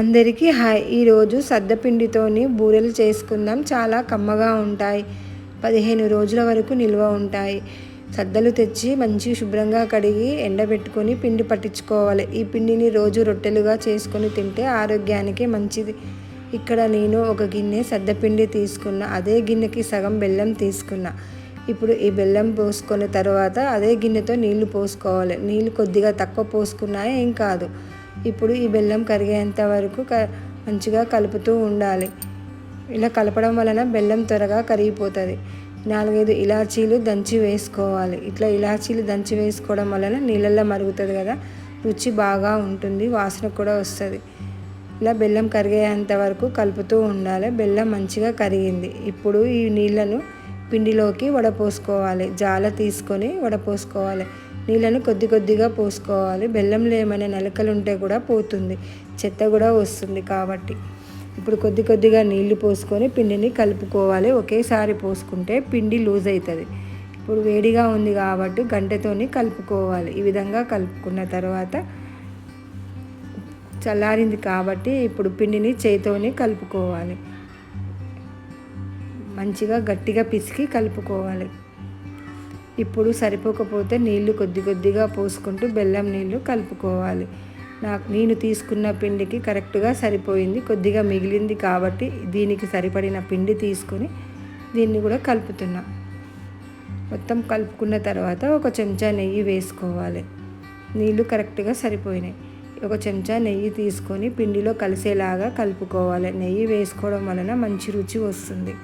అందరికీ హాయ్. ఈరోజు సద్దపిండితోని బూరెలు చేసుకుందాం. చాలా కమ్మగా ఉంటాయి. పదిహేను రోజుల వరకు నిల్వ ఉంటాయి. సద్దలు తెచ్చి మంచి శుభ్రంగా కడిగి ఎండబెట్టుకొని పిండి పట్టించుకోవాలి. ఈ పిండిని రోజు రొట్టెలుగా చేసుకొని తింటే ఆరోగ్యానికి మంచిది. ఇక్కడ నేను ఒక గిన్నె సద్దపిండి తీసుకున్న. అదే గిన్నెకి సగం బెల్లం తీసుకున్నా. ఇప్పుడు ఈ బెల్లం పోసుకున్న తర్వాత అదే గిన్నెతో నీళ్ళు పోసుకోవాలి. నీళ్ళు కొద్దిగా తక్కువ పోసుకున్నా ఏం కాదు. ఇప్పుడు ఈ బెల్లం కరిగేంత వరకు క మంచిగా కలుపుతూ ఉండాలి. ఇలా కలపడం వలన బెల్లం త్వరగా కరిగిపోతుంది. నాలుగైదు ఇలాచీలు దంచి వేసుకోవాలి. ఇట్లా ఇలాచీలు దంచి వేసుకోవడం వలన నీళ్ళల్లో మరుగుతుంది కదా రుచి బాగా ఉంటుంది వాసన కూడా వస్తుంది. ఇలా బెల్లం కరిగేంత వరకు కలుపుతూ ఉండాలి. బెల్లం మంచిగా కరిగింది. ఇప్పుడు ఈ నీళ్ళను పిండిలోకి వడపోసుకోవాలి. జాల తీసుకొని వడపోసుకోవాలి. నీళ్ళను కొద్ది కొద్దిగా పోసుకోవాలి. బెల్లంలో ఏమైనా నలకలు ఉంటే కూడా పోతుంది. చెత్త కూడా వస్తుంది కాబట్టి. ఇప్పుడు కొద్ది కొద్దిగా నీళ్ళు పోసుకొని పిండిని కలుపుకోవాలి. ఒకేసారి పోసుకుంటే పిండి లూజ్ అవుతుంది ఇప్పుడు వేడిగా ఉంది కాబట్టి గంటతోని కలుపుకోవాలి. ఈ విధంగా కలుపుకున్న తర్వాత చల్లారింది కాబట్టి ఇప్పుడు పిండిని చేతితోని కలుపుకోవాలి. మంచిగా గట్టిగా పిసికి కలుపుకోవాలి. ఇప్పుడు సరిపోకపోతే నీళ్ళు కొద్ది కొద్దిగా పోసుకుంటూ బెల్లం నీళ్ళు కలుపుకోవాలి. నాకు నేను తీసుకున్న పిండికి కరెక్ట్గా సరిపోయింది కొద్దిగా మిగిలింది కాబట్టి దీనికి సరిపడిన పిండి తీసుకొని దీన్ని కూడా కలుపుతున్నా. మొత్తం కలుపుకున్న తర్వాత ఒక చెంచా నెయ్యి వేసుకోవాలి. నీళ్ళు కరెక్ట్గా సరిపోయినాయి. ఒక చెంచా నెయ్యి తీసుకొని పిండిలో కలిసేలాగా కలుపుకోవాలి. నెయ్యి వేసుకోవడం వలన మంచి రుచి వస్తుంది.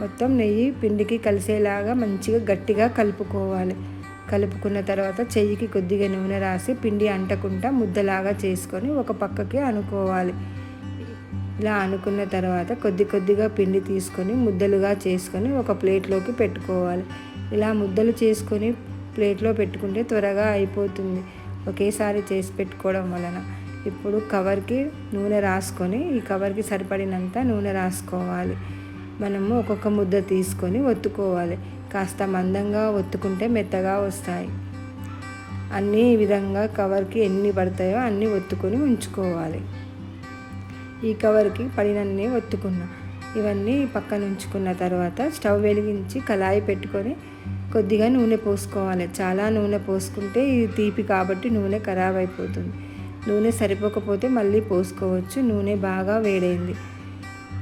మొత్తం నెయ్యి పిండికి కలిసేలాగా మంచిగా గట్టిగా కలుపుకోవాలి. కలుపుకున్న తర్వాత చెయ్యికి కొద్దిగా నూనె రాసి పిండి అంటకుండా ముద్దలాగా చేసుకొని ఒక పక్కకి అనుకోవాలి. ఇలా అనుకున్న తర్వాత కొద్ది కొద్దిగా పిండి తీసుకొని ముద్దలుగా చేసుకొని ఒక ప్లేట్లోకి పెట్టుకోవాలి. ఇలా ముద్దలు చేసుకొని ప్లేట్లో పెట్టుకుంటే త్వరగా అయిపోతుంది. ఒకేసారి చేసి పెట్టుకోవడం వలన ఇప్పుడు కవర్కి నూనె రాసుకొని ఈ కవర్కి సరిపడినంత నూనె రాసుకోవాలి. మనము ఒక్కొక్క ముద్ద తీసుకొని ఒత్తుకోవాలి. కాస్త మందంగా ఒత్తుకుంటే మెత్తగా వస్తాయి. అన్నీ ఈ విధంగా కవర్కి ఎన్ని పడతాయో అన్నీ ఒత్తుకొని ఉంచుకోవాలి. ఈ కవర్కి పడినన్నీ ఒత్తుకున్నా. ఇవన్నీ పక్కన ఉంచుకున్న తర్వాత స్టవ్ వెలిగించి కళాయి పెట్టుకొని కొద్దిగా నూనె పోసుకోవాలి. చాలా నూనె పోసుకుంటే ఇది తీపి కాబట్టి నూనె ఖరాబ్ అయిపోతుంది. నూనె సరిపోకపోతే మళ్ళీ పోసుకోవచ్చు. నూనె బాగా వేడైంది.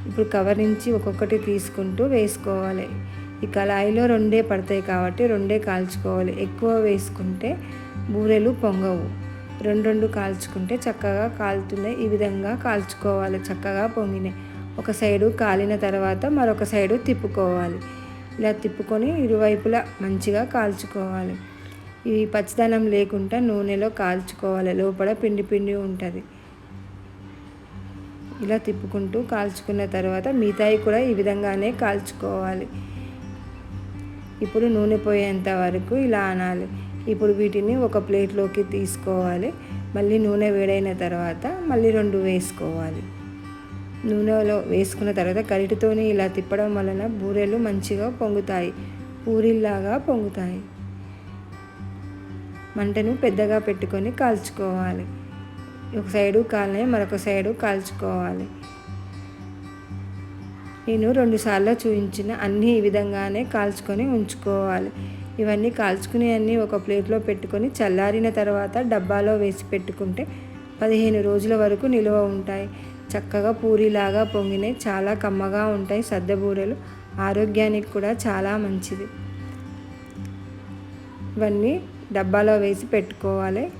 ఇప్పుడు కవర్ నుంచి ఒక్కొక్కటి తీసుకుంటూ వేసుకోవాలి. ఈ కళాయిలో రెండే పడతాయి కాబట్టి రెండే కాల్చుకోవాలి. ఎక్కువ వేసుకుంటే బూరెలు పొంగవు. రెండు రెండు కాల్చుకుంటే చక్కగా కాలుతున్నాయి. ఈ విధంగా కాల్చుకోవాలి. చక్కగా పొంగినాయి. ఒక సైడు కాలిన తర్వాత మరొక సైడు తిప్పుకోవాలి. ఇలా తిప్పుకొని ఇరువైపులా మంచిగా కాల్చుకోవాలి. ఈ పచ్చదనం లేకుండా నూనెలో కాల్చుకోవాలి. లోపల పిండి పిండి ఉంటుంది. ఇలా తిప్పుకుంటూ కాల్చుకున్న తర్వాత మిగతాయి కూడా ఈ విధంగానే కాల్చుకోవాలి. ఇప్పుడు నూనె పోయేంత వరకు ఇలా అనాలి. ఇప్పుడు వీటిని ఒక ప్లేట్లోకి తీసుకోవాలి. మళ్ళీ నూనె వేడైన తర్వాత మళ్ళీ రెండు వేసుకోవాలి. నూనెలో వేసుకున్న తర్వాత కరిటితోని ఇలా తిప్పడం వలన బూరెలు మంచిగా పొంగుతాయి. పూరిల్లాగా పొంగుతాయి. మంటను పెద్దగా పెట్టుకొని కాల్చుకోవాలి. ఒక సైడు కాలనే మరొక సైడు కాల్చుకోవాలి. నేను రెండుసార్లు చూపించిన అన్నీ ఈ విధంగానే కాల్చుకొని ఉంచుకోవాలి. ఇవన్నీ కాల్చుకునే అన్నీ ఒక ప్లేట్లో పెట్టుకొని చల్లారిన తర్వాత డబ్బాలో వేసి పెట్టుకుంటే పదిహేను రోజుల వరకు నిల్వ ఉంటాయి. చక్కగా పూరిలాగా పొంగినాయి చాలా కమ్మగా ఉంటాయి సద్దబూరెలు ఆరోగ్యానికి కూడా చాలా మంచిది. ఇవన్నీ డబ్బాలో వేసి పెట్టుకోవాలి.